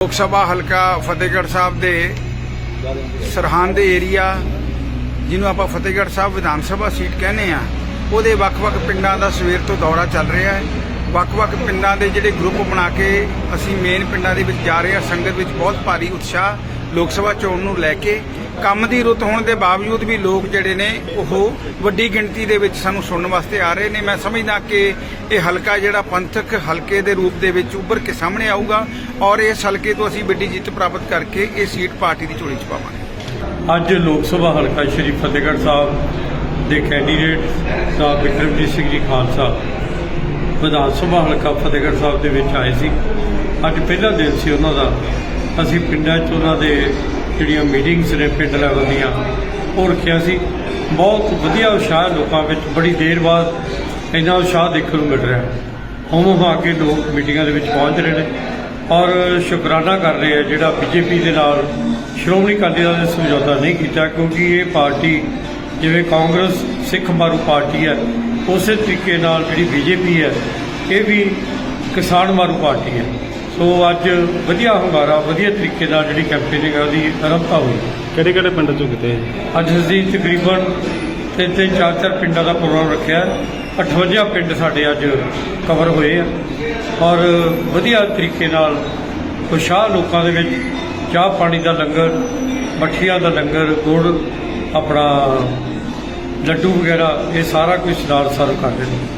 ਲੋਕ ਸਭਾ ਹਲਕਾ ਫਤਿਹਗੜ੍ਹ ਸਾਹਿਬ ਦੇ ਸਰਹੰਦ ਏਰੀਆ, ਜਿਹਨੂੰ ਆਪਾਂ ਫਤਿਹਗੜ੍ਹ ਸਾਹਿਬ ਵਿਧਾਨ ਸਭਾ ਸੀਟ ਕਹਿੰਦੇ ਆ ਉਹਦੇ ਵੱਖ-ਵੱਖ ਪਿੰਡਾਂ ਦਾ ਸਵੇਰ ਤੋਂ ਦੌਰਾ ਚੱਲ ਰਿਹਾ ਹੈ। ਵੱਖ-ਵੱਖ ਪਿੰਡਾਂ ਦੇ ਜਿਹੜੇ ਗਰੁੱਪ ਬਣਾ ਕੇ ਅਸੀਂ ਮੇਨ ਪਿੰਡਾਂ ਦੇ ਵਿੱਚ ਜਾ ਰਹੇ ਹਾਂ, ਸੰਗਤ ਵਿੱਚ ਬਹੁਤ ਭਾਰੀ ਉਤਸ਼ਾਹ ਲੋਕ ਸਭਾ ਚੋਣ ਨੂੰ ਲੈ ਕੇ ਕੰਮ ਦੀ ਰੁੱਤ ਹੋਣ ਦੇ ਬਾਵਜੂਦ ਵੀ ਲੋਕ ਜਿਹੜੇ ਨੇ ਉਹ ਵੱਡੀ ਗਿਣਤੀ ਦੇ ਵਿੱਚ ਸਾਨੂੰ ਸੁਣਨ ਵਾਸਤੇ ਆ ਰਹੇ ਨੇ। ਮੈਂ ਸਮਝਦਾ ਕਿ ਇਹ ਹਲਕਾ ਜਿਹੜਾ ਪੰਥਕ ਹਲਕੇ ਦੇ ਰੂਪ ਦੇ ਵਿੱਚ ਉੱਭਰ ਕੇ ਸਾਹਮਣੇ ਆਊਗਾ ਔਰ ਇਸ ਹਲਕੇ ਤੋਂ ਅਸੀਂ ਵੱਡੀ ਜਿੱਤ ਪ੍ਰਾਪਤ ਕਰਕੇ ਇਹ ਸੀਟ ਪਾਰਟੀ ਦੀ ਝੋਲੀ 'ਚ ਪਾਵਾਂਗੇ। ਅੱਜ ਲੋਕ ਸਭਾ ਹਲਕਾ ਸ਼੍ਰੀ ਫਤਿਹਗੜ੍ਹ ਸਾਹਿਬ ਦੇ ਕੈਂਡੀਡੇਟ ਸਾਹਿਬ ਬਿਕਰਮਜੀਤ ਸਿੰਘ ਜੀ ਖਾਲਸਾ, ਵਿਧਾਨ ਸਭਾ ਹਲਕਾ ਫਤਿਹਗੜ੍ਹ ਸਾਹਿਬ ਦੇ ਵਿੱਚ ਆਏ ਸੀ। ਅੱਜ ਪਹਿਲਾ ਦਿਨ ਸੀ ਉਹਨਾਂ ਦਾ। ਅਸੀਂ ਪਿੰਡਾਂ 'ਚ ਉਹਨਾਂ ਦੇ ਜਿਹੜੀਆਂ ਮੀਟਿੰਗਸ ਨੇ ਪਿੰਡ ਲੈਵਲ ਦੀਆਂ, ਉਹ ਰੱਖਿਆ ਸੀ। ਬਹੁਤ ਵਧੀਆ ਉਤਸ਼ਾਹ ਲੋਕਾਂ ਵਿੱਚ, ਬੜੀ ਦੇਰ ਬਾਅਦ ਇੰਨਾ ਉਤਸ਼ਾਹ ਦੇਖਣ ਨੂੰ ਮਿਲ ਰਿਹਾ ਹੋਮ ਹੁਮਾ ਕੇ ਲੋਕ ਮੀਟਿੰਗਾਂ ਦੇ ਵਿੱਚ ਪਹੁੰਚ ਰਹੇ ਨੇ ਔਰ ਸ਼ੁਕਰਾਨਾ ਕਰ ਰਹੇ ਆ ਜਿਹੜਾ ਬੀਜੇਪੀ ਦੇ ਨਾਲ ਸ਼੍ਰੋਮਣੀ ਅਕਾਲੀ ਦਲ ਨੇ ਸਮਝੌਤਾ ਨਹੀਂ ਕੀਤਾ, ਕਿਉਂਕਿ ਇਹ ਪਾਰਟੀ, ਜਿਵੇਂ ਕਾਂਗਰਸ, ਸਿੱਖ ਮਾਰੂ ਪਾਰਟੀ ਹੈ, ਉਸੇ ਤਰੀਕੇ ਨਾਲ ਜਿਹੜੀ ਬੀਜੇਪੀ ਹੈ, ਇਹ ਵੀ ਕਿਸਾਨ ਮਾਰੂ ਪਾਰਟੀ ਹੈ। ਸੋ ਅੱਜ ਵਧੀਆ ਹੁੰਗਾਰਾ ਵਧੀਆ ਤਰੀਕੇ ਨਾਲ ਜਿਹੜੀ ਕੈਂਪੇਨਿੰਗ ਹੈ ਉਹਦੀ ਆਰੰਭਤਾ ਹੋਈ। ਕਿਹੜੇ ਕਿਹੜੇ ਪਿੰਡ ਚੋਂ ਕਿਤੇ ਅੱਜ ਅਸੀਂ ਤਕਰੀਬਨ ਤਿੰਨ ਤਿੰਨ ਚਾਰ ਚਾਰ ਪਿੰਡਾਂ ਦਾ ਪ੍ਰੋਗਰਾਮ ਰੱਖਿਆ ਹੈ। 58 ਪਿੰਡ ਸਾਡੇ ਅੱਜ ਕਵਰ ਹੋਏ ਆ। ਔਰ ਵਧੀਆ ਤਰੀਕੇ ਨਾਲ ਉਤਸ਼ਾਹ ਲੋਕਾਂ ਦੇ ਵਿੱਚ ਚਾਹ ਪਾਣੀ ਦਾ ਲੰਗਰ ਮੱਠੀਆਂ ਦਾ ਲੰਗਰ ਗੁੜ ਆਪਣਾ ਲੱਡੂ ਵਗੈਰਾ ਇਹ ਸਾਰਾ ਕੁਝ ਨਾਲ ਸਰਵ ਕਰ ਰਹੇ ਨੇ।